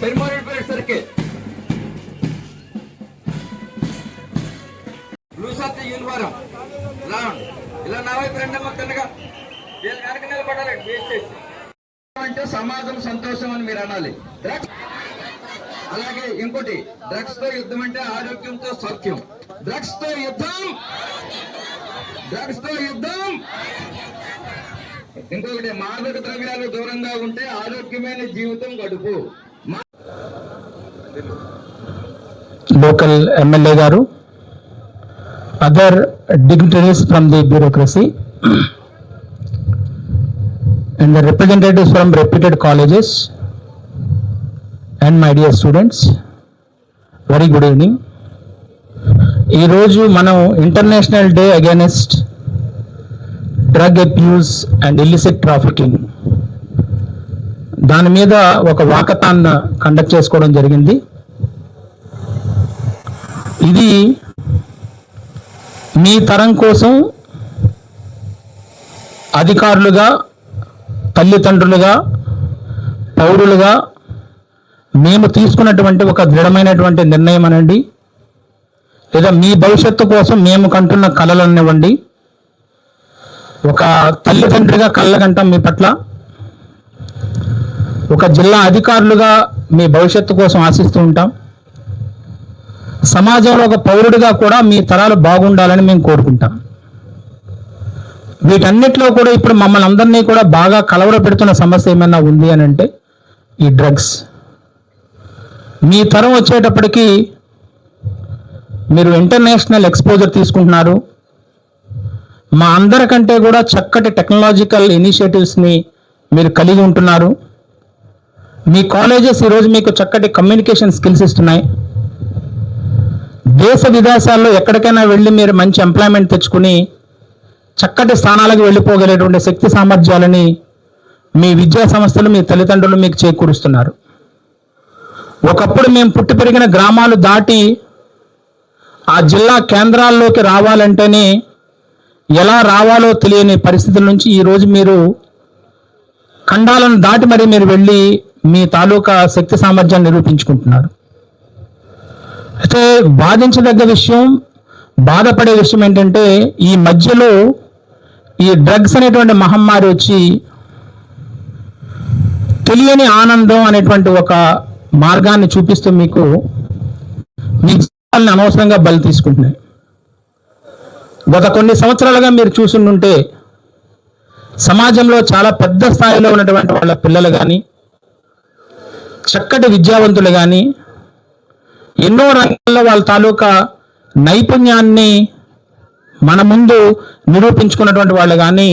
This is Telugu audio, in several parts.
Perumalapeta circle Perumalapeta circle blue shirt uniform. Round ఇలా నా వైపు రెండమ్మ తిన్నగా వీళ్ళు వెనక నిలబడాలి వేస్ట్ చేసి. అంటే సమాజం సంతోషం అని మీరు అనాలి. డ్రగ్స్. అలాగే ఇంకోటి డ్రగ్స్తో యుద్ధం అంటే ఆరోగ్యంతో సౌఖ్యం. డ్రగ్స్తో యుద్ధం. డ్రగ్స్తో యుద్ధం. ఇంకొకటి మాదక ద్రవ్యాలు దూరంగా ఉంటే ఆరోగ్యమైన జీవితం గడుపు. లోకల్ ఎమ్మెల్యే గారు other dignitaries from the bureaucracy and the representatives from reputed colleges and my dear students very good evening ఈరోజు మనం international day against drug abuse and illicit trafficking దాని మీద ఒక వాకతాన్న కండక్ట్ చేసుకోవడం జరిగింది. ఇది మీ తరం కోసం అధికారులుగా తల్లిదండ్రులుగా పౌరులుగా మేము తీసుకున్నటువంటి ఒక దృఢమైనటువంటి నిర్ణయం అనండి. లేదా మీ భవిష్యత్తు కోసం మేము కంటున్న కలలనివ్వండి. ఒక తల్లిదండ్రిగా కళ్ళగంటాం మీ పట్ల. ఒక జిల్లా అధికారులుగా మీ భవిష్యత్తు కోసం ఆశిస్తూ ఉంటాం. సమాజంలో ఒక పౌరుడిగా కూడా మీ తరాలు బాగుండాలని మేము కోరుకుంటాం. వీటన్నిటిలో కూడా ఇప్పుడు మమ్మల్ని అందరినీ కూడా బాగా కలవర పెడుతున్న సమస్య ఏమైనా ఉంది అని అంటే ఈ డ్రగ్స్. మీ తరం వచ్చేటప్పటికి మీరు ఇంటర్నేషనల్ ఎక్స్పోజర్ తీసుకుంటున్నారు. మా అందరికంటే కూడా చక్కటి టెక్నాలజికల్ ఇనిషియేటివ్స్ని మీరు కలిగి ఉంటున్నారు. మీ కాలేజెస్ ఈరోజు మీకు చక్కటి కమ్యూనికేషన్ స్కిల్స్ ఇస్తున్నాయి. దేశ విదేశాల్లో ఎక్కడికైనా వెళ్ళి మీరు మంచి ఎంప్లాయ్మెంట్ తెచ్చుకుని చక్కటి స్థానాలకు వెళ్ళిపోగలేటువంటి శక్తి సామర్థ్యాలని మీ విద్యా సంస్థలు మీ తల్లిదండ్రులు మీకు చేకూరుస్తున్నారు. ఒకప్పుడు మేము పుట్టి పెరిగిన గ్రామాలు దాటి ఆ జిల్లా కేంద్రాల్లోకి రావాలంటేనే ఎలా రావాలో తెలియని పరిస్థితుల నుంచి ఈరోజు మీరు ఖండాలను దాటి మరి మీరు వెళ్ళి మీ తాలూకా శక్తి సామర్థ్యాన్ని నిరూపించుకుంటున్నారు. అయితే బాధించదగ్గ విషయం బాధపడే విషయం ఏంటంటే ఈ మధ్యలో ఈ డ్రగ్స్ అనేటువంటి మహమ్మారి వచ్చి తెలియని ఆనందం అనేటువంటి ఒక మార్గాన్ని చూపిస్తూ మీకు మీ జీవితాలను అనవసరంగా బలి తీసుకుంటున్నాయి. గత కొన్ని సంవత్సరాలుగా మీరు చూసుంటే సమాజంలో చాలా పెద్ద స్థాయిలో ఉన్నటువంటి వాళ్ళ పిల్లలు కానీ చక్కటి విద్యావంతులు కానీ ఎన్నో రంగాల్లో వాళ్ళ తాలూకా నైపుణ్యాన్ని మన ముందు నిరూపించుకున్నటువంటి వాళ్ళు కానీ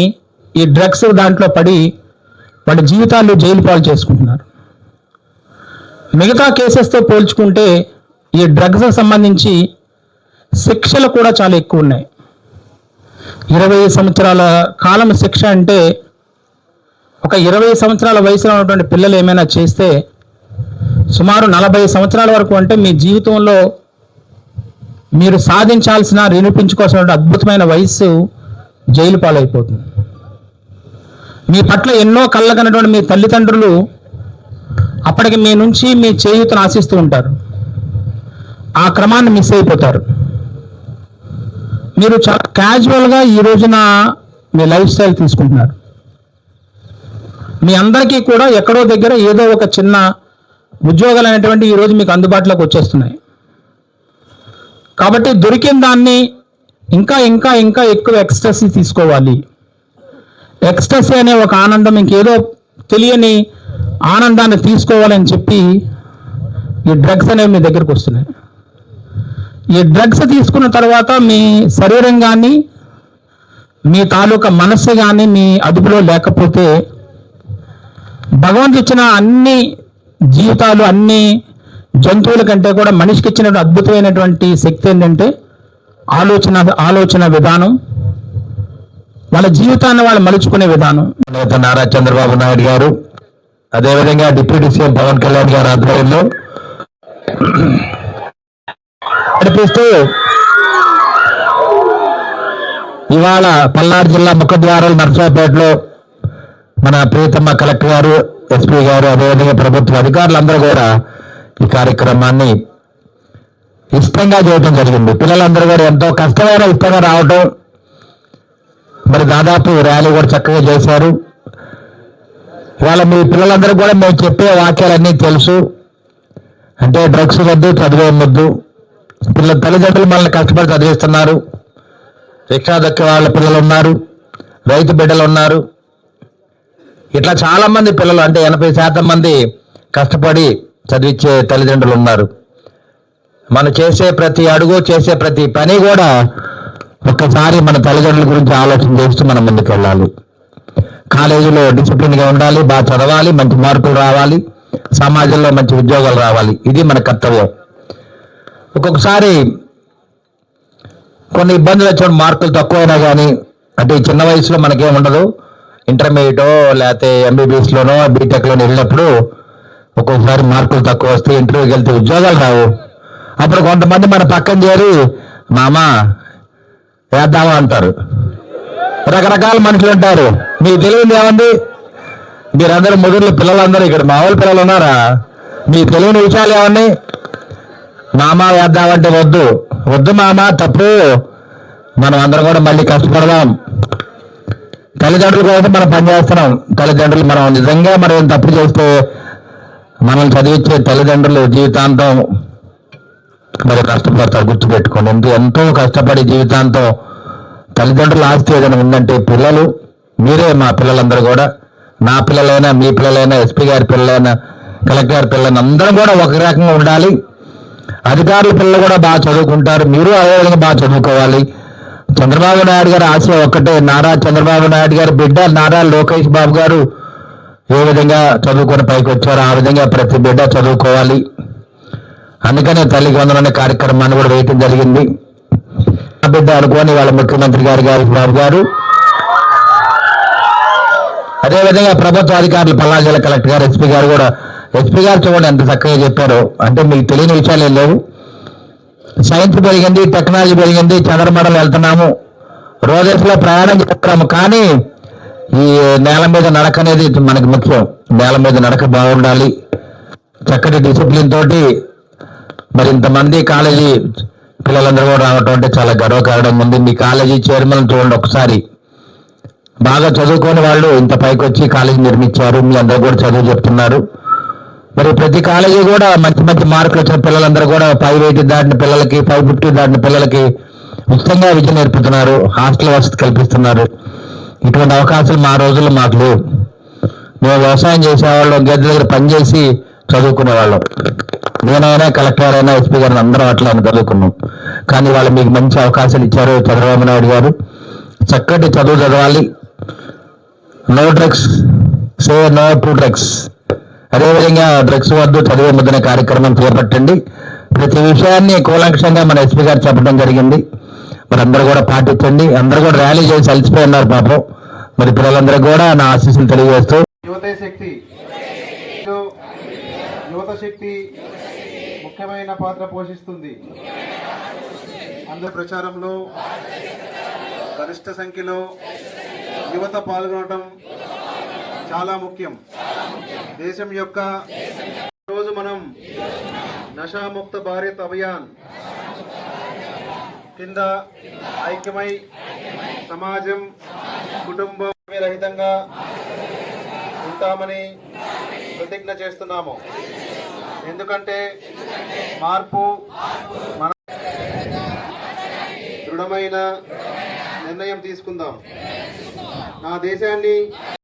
ఈ డ్రగ్స్ దాంట్లో పడి వాళ్ళ జీవితాలు జైలు పాలు చేసుకుంటున్నారు. మిగతా కేసెస్తో పోల్చుకుంటే ఈ డ్రగ్స్ సంబంధించి శిక్షలు కూడా చాలా ఎక్కువ ఉన్నాయి. ఇరవై సంవత్సరాల కాలం శిక్ష అంటే ఒక ఇరవై సంవత్సరాల వయసులో ఉన్నటువంటి పిల్లలు ఏమైనా చేస్తే సుమారు నలభై సంవత్సరాల వరకు అంటే మీ జీవితంలో మీరు సాధించాల్సిన నిరూపించుకోవాల్సిన అద్భుతమైన వయస్సు జైలు పాలైపోతుంది. మీ పట్ల ఎన్నో కళ్ళగనటువంటి మీ తల్లిదండ్రులు అప్పటికి మీ నుంచి మీ చేయూతను ఆశిస్తూ ఉంటారు. ఆ క్రమాన్ని మిస్ అయిపోతారు. మీరు చాలా క్యాజువల్గా ఈ రోజున మీ లైఫ్ స్టైల్ తీసుకుంటున్నారు. మీ అందరికీ కూడా ఎక్కడో దగ్గర ఏదో ఒక చిన్న ఉద్యోగాలు అనేటువంటి ఈరోజు మీకు అందుబాటులోకి వచ్చేస్తున్నాయి. కాబట్టి దొరికిన దాన్ని ఇంకా ఇంకా ఇంకా ఎక్కువ ఎక్స్ట్రసీ తీసుకోవాలి. ఎక్స్ట్రసీ అనే ఒక ఆనందం ఇంకేదో తెలియని ఆనందాన్ని తీసుకోవాలని చెప్పి ఈ డ్రగ్స్ అనేవి మీ దగ్గరకు వస్తున్నాయి. ఈ డ్రగ్స్ తీసుకున్న తర్వాత మీ శరీరం కానీ మీ తాలూకా మనస్సు కానీ మీ అదుపులో లేకపోతే భగవంతుడు ఇచ్చిన అన్ని జీవితాలు అన్ని జంతువుల కంటే కూడా మనిషికి ఇచ్చిన అద్భుతమైనటువంటి శక్తి ఏంటంటే ఆలోచన ఆలోచన విధానం వాళ్ళ జీవితాన్ని వాళ్ళు మలుచుకునే విధానం. నేత నారా చంద్రబాబు నాయుడు గారు అదేవిధంగా డిప్యూటీ సీఎం పవన్ కళ్యాణ్ గారు ఆధ్వర్యంలో నడిపిస్తూ ఇవాళ పల్నాడు జిల్లా ముఖద్వారాలు నర్సాపేటలో మన ప్రియతమ్మ కలెక్టర్ గారు ఎస్పీ గారు అదేవిధంగా ప్రభుత్వ అధికారులందరూ కూడా ఈ కార్యక్రమాన్ని ఇష్టంగా చేయడం జరిగింది. పిల్లలందరూ కూడా ఎంతో కష్టమైన ఇష్టంగా రావటం మరి దాదాపు ర్యాలీ కూడా చక్కగా చేశారు. ఇవాళ మీ పిల్లలందరూ కూడా మేము చెప్పే వాక్యాలన్నీ తెలుసు. అంటే డ్రగ్స్ వద్దు చదివే వద్దు. పిల్లల తల్లిదండ్రులు మనల్ని కష్టపడి చదివిస్తున్నారు. రిక్షా దక్కే వాళ్ళ పిల్లలు ఉన్నారు. రైతు బిడ్డలు ఉన్నారు. ఇట్లా చాలా మంది పిల్లలు అంటే ఎనభై శాతం మంది కష్టపడి చదివించే తల్లిదండ్రులు ఉన్నారు. మనం చేసే ప్రతి అడుగు చేసే ప్రతి పని కూడా ఒక్కసారి మన తల్లిదండ్రుల గురించి ఆలోచన చేస్తూ మనం ముందుకు వెళ్ళాలి. కాలేజీలో డిసిప్లిన్గా ఉండాలి బాగా చదవాలి మంచి మార్కులు రావాలి సమాజంలో మంచి ఉద్యోగాలు రావాలి. ఇది మన కర్తవ్యం. ఒక్కొక్కసారి కొన్ని ఇబ్బందులు వచ్చిన మార్కులు తక్కువైనా కానీ అంటే ఈ చిన్న వయసులో మనకేం ఉండదు ఇంటర్మీడియటో లేకపోతే ఎంబీబీఎస్లోనో బీటెక్లోనో వెళ్ళినప్పుడు ఒక్కొక్కసారి మార్కులు తక్కువ వస్తే ఇంటర్వ్యూకి వెళ్తే ఉద్యోగాలు రావు. అప్పుడు కొంతమంది మన పక్కన చేరి మామ వేద్దామా అంటారు. రకరకాల మనుషులు ఉంటారు. మీకు తెలియదు ఏమండి? మీరందరూ ముదుర్లు పిల్లలందరూ ఇక్కడ మామూలు పిల్లలు ఉన్నారా? మీ తెలియని విషయాలు ఏమన్నీ మామ వేద్దామంటే వద్దు. వద్దు మామ తప్పు. మనం అందరం కూడా మళ్ళీ కష్టపడదాం. తల్లిదండ్రుల కోసం మనం పనిచేస్తున్నాం. తల్లిదండ్రులు మనం నిజంగా మనం తప్పు చేస్తే మనల్ని చదివించే తల్లిదండ్రులు జీవితాంతం మరి కష్టపడతారు గుర్తుపెట్టుకోండి. ఎందుకు ఎంతో కష్టపడి జీవితాంతం తల్లిదండ్రుల ఆస్తి ఏదైనా ఉందంటే పిల్లలు మీరే మా పిల్లలందరూ కూడా. నా పిల్లలైనా మీ పిల్లలైనా ఎస్పీ గారి పిల్లలైనా కలెక్టర్ గారి పిల్లలైనా అందరం కూడా ఒక రకంగా ఉండాలి. అధికారుల పిల్లలు కూడా బాగా చదువుకుంటారు. మీరు అదేవిధంగా బాగా చదువుకోవాలి. చంద్రబాబు నాయుడు గారు ఆశ ఒక్కటే. నారా చంద్రబాబు నాయుడు గారి బిడ్డ నారా లోకేష్ బాబు గారు ఏ విధంగా చదువుకొని పైకి వచ్చారో ఆ విధంగా ప్రతి బిడ్డ చదువుకోవాలి. అందుకనే తల్లికి వందలనే కార్యక్రమాన్ని కూడా వేయటం జరిగింది. ఆ బిడ్డ అనుకోని వాళ్ళ ముఖ్యమంత్రి గారు గారు బాబు గారు. అదేవిధంగా ప్రభుత్వ అధికారులు పల్నాడు జిల్లా కలెక్టర్ గారు ఎస్పీ గారు కూడా. ఎస్పీ గారు చూడండి ఎంత చక్కగా చెప్పారో. అంటే మీకు తెలియని విషయాలు ఏం లేవు. సైన్స్ పెరిగింది టెక్నాలజీ పెరిగింది చంద్రమండలం వెళ్తున్నాము. రోజెస్లో ప్రయాణం చేస్తున్నాము. కానీ ఈ నేల మీద నడక అనేది మనకి ముఖ్యం. నేల మీద నడక బాగుండాలి. చక్కటి డిసిప్లిన్ తోటి మరి ఇంతమంది కాలేజీ పిల్లలందరూ కూడా రావటం అంటే చాలా గర్వకారణం ఉంది. మీ కాలేజీ చైర్మన్ చూడండి ఒకసారి. బాగా చదువుకొని వాళ్ళు ఇంత పైకి వచ్చి కాలేజీ నిర్మించారు. మీ అందరూ కూడా చదువు చెప్తున్నారు. మరి ప్రతి కాలేజీ కూడా మంచి మంచి మార్కులు వచ్చిన పిల్లలందరూ కూడా ఫైవ్ ఎయిటీ దాటిన పిల్లలకి ఫైవ్ ఫిఫ్టీ దాటిన పిల్లలకి ఉచితంగా విద్య నేర్పుతున్నారు హాస్టల్ వసతి కల్పిస్తున్నారు. ఇటువంటి అవకాశాలు మా రోజుల్లో మాకు లేవు. మేము వ్యవసాయం చేసేవాళ్ళం గద్దె దగ్గర పనిచేసి చదువుకునేవాళ్ళం నేనైనా కలెక్టర్ అయినా ఎస్పీ గారిని అందరం అట్లా చదువుకున్నాం. కానీ వాళ్ళు మీకు మంచి అవకాశాలు ఇచ్చారు చంద్రబాబు నాయుడు గారు. చక్కటి చదువు చదవాలి. No drugs say no to drugs. అదేవిధంగా డ్రగ్స్ వద్దు చదివే ముద్దనే కార్యక్రమం చేపట్టండి. ప్రతి విషయాన్ని కూలంకషంగా మన ఎస్పీ గారు చెప్పడం జరిగింది. మరి అందరూ కూడా పాటించండి. అందరూ కూడా ర్యాలీ చేసి అలసిపోయి ఉన్నారు పాపం. మరి పిల్లలందరూ కూడా నా ఆశీస్సులు తెలియజేస్తూ. యువత శక్తి. యువత శక్తి ముఖ్యమైన పాత్ర పోషిస్తుంది. అందరి ప్రచారంలో గరిష్ట సంఖ్యలో యువత పాల్గొనడం చాలా ముఖ్యం. దేశం యొక్క రోజు మనం నషాముక్త భారత్ అభియాన్ కింద ఐక్యమై సమాజం కుటుంబం రహితంగా ఉంటామని ప్రతిజ్ఞ చేస్తున్నాము. ఎందుకంటే మార్పు మన దృఢమైన నిర్ణయం తీసుకుందాం. నా దేశాన్ని